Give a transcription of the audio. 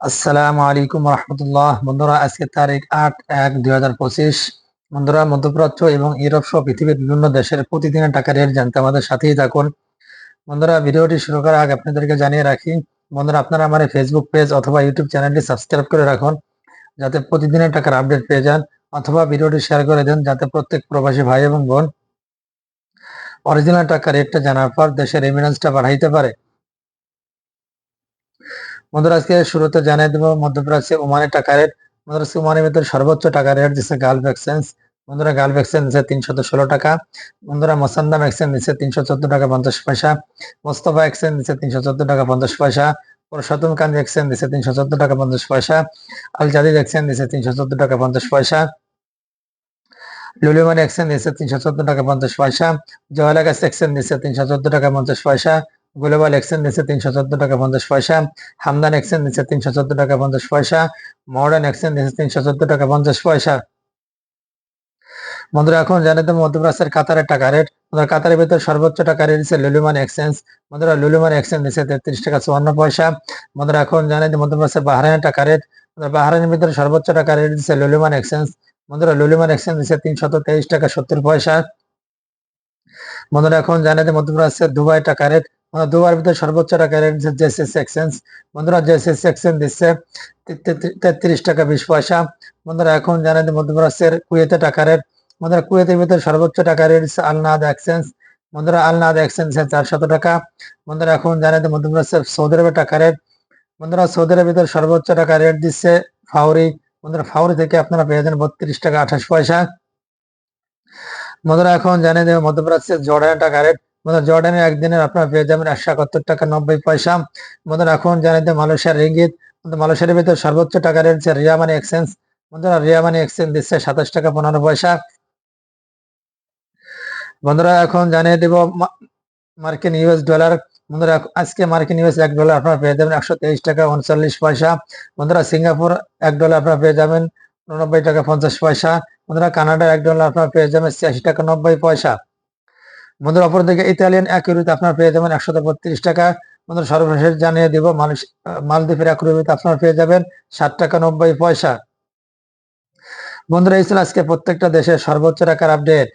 আসসালামু আলাইকুম রহমতুল্লাহ। বন্ধুরা, আজকে তারিখ আট এক দুই হাজার পঁচিশ। বন্ধুরা, মধ্যপ্রাচ্য এবং ইউরোপ সহ পৃথিবীর বিভিন্ন দেশের প্রতিদিনের টাকা রেট জানতে আমাদের সাথেই থাকুন। বন্ধুরা, ভিডিওটি শুরু করার আগে আপনাদেরকে জানিয়ে রাখি, বন্ধুরা, আপনারা আমার ফেসবুক পেজ অথবা ইউটিউব চ্যানেলটি সাবস্ক্রাইব করে রাখুন, যাতে প্রতিদিনের টাকার আপডেট পেয়ে যান, অথবা ভিডিওটি শেয়ার করে দেন, যাতে প্রত্যেক প্রবাসী ভাই এবং বোন অরিজিনাল টাকা রেটটা জানার পর দেশের রেমিনেন্সটা বাড়াইতে পারে। বন্ধুরা, আজকে শুরুতে জানিয়ে দেবো, মধ্যপ্রাচ্যে ওমানের টাকা রেট। বন্ধুরা ওমানের ভিতরে সর্বোচ্চ টাকা রেট দিচ্ছে গালফ এক্সচেঞ্জ বন্ধুরা গালফ এক্সচেঞ্জ দিচ্ছে তিনশত ষোলো টাকা। বন্ধুরা মোসান্দাম এক্সচেঞ্জ দিচ্ছে তিনশো চোদ্দ টাকা পঞ্চাশ পয়সা। মোস্তফা এক্সচেঞ্জ দিচ্ছে তিনশো চোদ্দ টাকা পঞ্চাশ পয়সা। পুরুষোত্তম কান্দি এক্সচেঞ্জ দিচ্ছে তিনশো চোদ্দ টাকা পঞ্চাশ পয়সা। আল জাদিদ এক্সচেঞ্জ দিচ্ছে তিনশো চোদ্দ টাকা পঞ্চাশ পয়সা। লুলিমানি এক্সচেঞ্জ দিচ্ছে তিনশো চোদ্দ টাকা পঞ্চাশ পয়সা। জয়লাগাস এক্সচেঞ্জ দিচ্ছে তিনশো চোদ্দ টাকা পঞ্চাশ পয়সা। গ্লোবাল এক্সচেঞ্জ দিচ্ছে তিনশো চোদ্দ টাকা পঞ্চাশ পয়সা হামদান এক্সচেঞ্জ দিচ্ছে তিনশো চোদ্দ টাকা পঞ্চাশ পয়সা মডার্ন এক্সচেঞ্জ দিচ্ছে তিনশো চোদ্দ টাকা পঞ্চাশ পয়সা। বন্ধুরা, এখন জানেন তো মধ্যপ্রাচ্যের কাতারের টাকা রেট বন্ধুরা, কাতারের ভিতরে সর্বোচ্চ টাকা রেট দিচ্ছে লুলুমান এক্সচেঞ্জ বন্ধুরা লুলুমান এক্সচেঞ্জ দিচ্ছে তেত্রিশ টাকা চুয়ান্ন পয়সা। বন্ধুরা, এখন জানেন যে মধ্যপ্রাচ্যের বাহারাইনের টাকা রেট বাহারাইনের ভিতরে সর্বোচ্চ টাকা রেট দিচ্ছে লুলুমান এক্সচেঞ্জ বন্ধুরা লুলুমান এক্সচেঞ্জ দিচ্ছে তিনশত তেইশ টাকা সত্তর পয়সা। বন্ধুরা, এখন জানেন যে মধ্যপ্রাচ্যের দুবাই টাকা রেট দুবার ভিতরে সর্বোচ্চ টাকা রেট জেসিএস এক্সচেঞ্জ বন্ধুরা জেসিএস এক্সচেঞ্জ দিচ্ছে তেত্রিশ টাকা বিশ পয়সা। বন্ধুরা, এখন জানেন মধ্যপ্রাচ্যের কুয়েতে টাকা রেট বন্ধুরা, কুয়েতের ভিতরে সর্বোচ্চ টাকা রেট আলনাদ এক্সচেঞ্জ বন্ধুরা আলনাদ এক্সচেঞ্জ চারশত টাকা। বন্ধুরা, এখন জানেন মধ্যপ্রাচ্যের সৌদি আরবের টাকা রেট বন্ধুরা সৌদি আরবের ভিতরে সর্বোচ্চ টাকা রেট দিচ্ছে ফাউরি। বন্ধুরা, ফাউরি থেকে আপনারা পেয়ে যান বত্রিশ টাকা আঠাশ পয়সা। বন্ধুরা, এখন জানেন মধ্যপ্রাচ্যের জর্ডানের টাকা রেট বন্ধুরা, জর্ডানের একদিনে আপনারা পেয়ে যাবেন একশো একাত্তর টাকা নব্বই পয়সা। বন্ধুরা, এখন জানেন যে মালয়েশিয়ার রিঙ্গিত। মালয়েশিয়ার ভিতরে সর্বোচ্চ টাকা দিচ্ছে রিয়া মানি এক্সচেঞ্জ। বন্ধুরা, রিয়া মানি এক্সচেঞ্জ দিচ্ছে সাতাশ টাকা পনেরো পয়সা। বন্ধুরা, এখন জানিয়ে দেব মার্কিন ইউএস ডলার। বন্ধুরা, আজকে মার্কিন ইউএস এক ডলার আপনারা পেয়ে যাবেন একশো তেইশ টাকা উনচল্লিশ পয়সা। বন্ধুরা, সিঙ্গাপুর এক ডলার আপনারা পেয়ে যাবেন উননব্বই টাকা পঞ্চাশ পয়সা। বন্ধুরা কানাডা এক ডলার আপনারা পেয়ে যাবেন ছিয়াশি টাকা নব্বই পয়সা। বন্ধুরা, অপরদিকে ইতালিয়ান এক আপনার পেয়ে যাবেন একশো বত্রিশ টাকা। বন্ধুরা, সর্বশেষ জানিয়ে দিব মালদ্বীপের এক আপনার পেয়ে যাবেন ষাট টাকা নব্বই পয়সা। বন্ধুরা, এই আজকে প্রত্যেকটা দেশের সর্বোচ্চ টাকার আপডেট